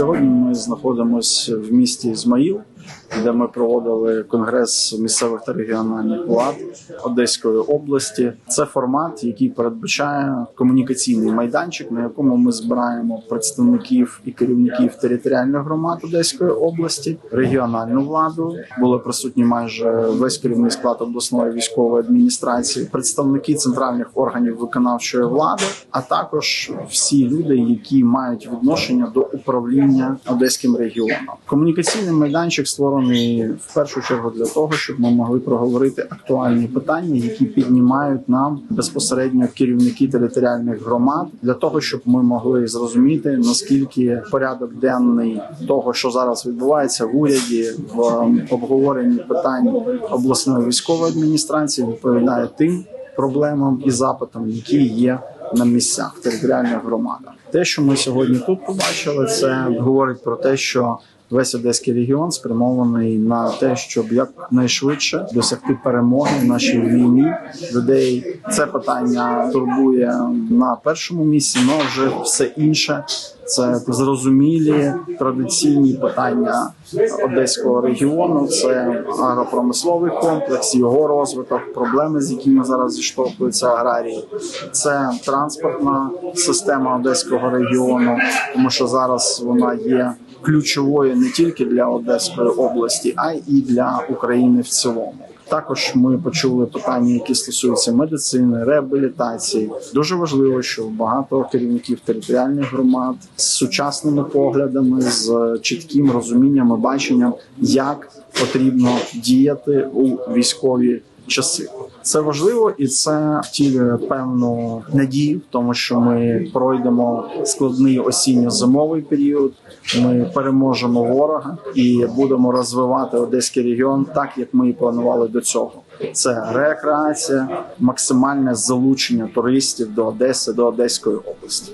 Сьогодні ми знаходимося в місті Ізмаїл, де ми проводили конгрес місцевих та регіональних влад Одеської області. Це формат, який передбачає комунікаційний майданчик, на якому ми збираємо представників і керівників територіальних громад Одеської області, регіональну владу. Були присутні майже весь керівний склад обласної військової адміністрації, представники центральних органів виконавчої влади, а також всі люди, які мають відношення до управління одеським регіоном. Комунікаційний майданчик створений в першу чергу для того, щоб ми могли проговорити актуальні питання, які піднімають нам безпосередньо керівники територіальних громад, для того, щоб ми могли зрозуміти наскільки порядок денний того, що зараз відбувається в уряді, в обговоренні питань обласної військової адміністрації, відповідає тим проблемам і запитам, які є на місцях територіальних громадах. Те, що ми сьогодні тут побачили, це говорить про те, що весь одеський регіон спрямований на те, щоб якнайшвидше досягти перемоги в нашій війні. Людей це питання турбує на першому місці, але вже все інше. Це зрозумілі традиційні питання одеського регіону. Це агропромисловий комплекс, його розвиток, проблеми, з якими зараз зіштовхуються аграрії. Це транспортна система одеського регіону, тому що зараз вона є ключовою не тільки для Одеської області, а й для України в цілому. Також ми почули питання, які стосуються медицини, реабілітації. Дуже важливо, що багато керівників територіальних громад з сучасними поглядами, з чітким розумінням і баченням, як потрібно діяти у військові часи. Це важливо і це втілює певну надію в тому, що ми пройдемо складний осінньо-зимовий період. Ми переможемо ворога і будемо розвивати одеський регіон так, як ми і планували до цього. Це рекреація, максимальне залучення туристів до Одеси, до Одеської області.